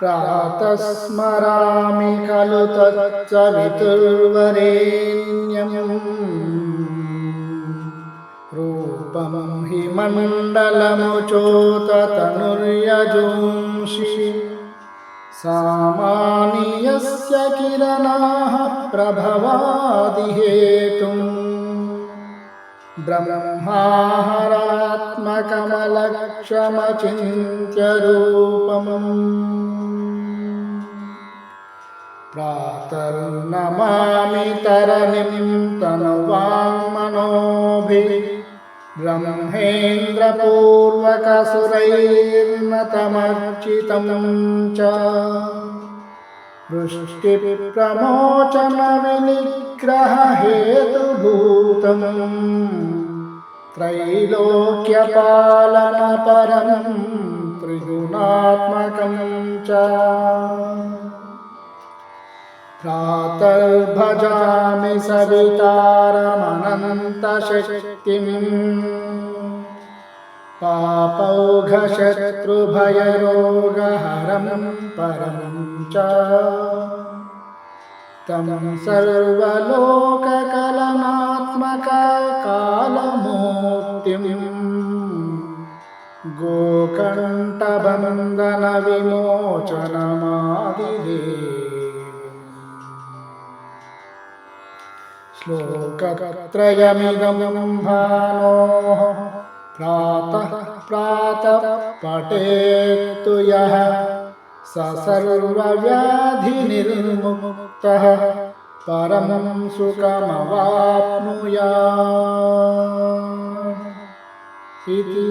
प्रातः स्मरामि खलु तच्चवितुर्वरेण्यम् रूपं हि मण्डलमुचोततनुर्यजोंषि। सामान्यस्य किरणाः प्रभवादिहेतुम्। ब्रह्माहरात्मकमलक्षमचिन्त्यरूपम् प्रातर्नमामि तरणिं तनुवाङ्मनोभिः ब्रह्मेन्द्रपूर्वकसुरैर्नतमर्चितं च। वृष्टिप्रमोचनविनिग्रहहेतुभूतम् त्रैलोक्यपालनपरं त्रिगुणात्मकं च प्रातर्भजामि सवितारमनन्तशक्तिम्। पापौघशत्रुभयरोगहरं परं च। तं सर्वलोककलनात्मककालमूर्तिम् गोकण्ठबन्धनविमोचनमादिदेवम् श्लोकत्रयमिदं भानोः। प्रातः प्रातः पठेत्तु यः स सर्वव्याधिनिर्मुक्तः परं सुखमवाप्नुयात् इति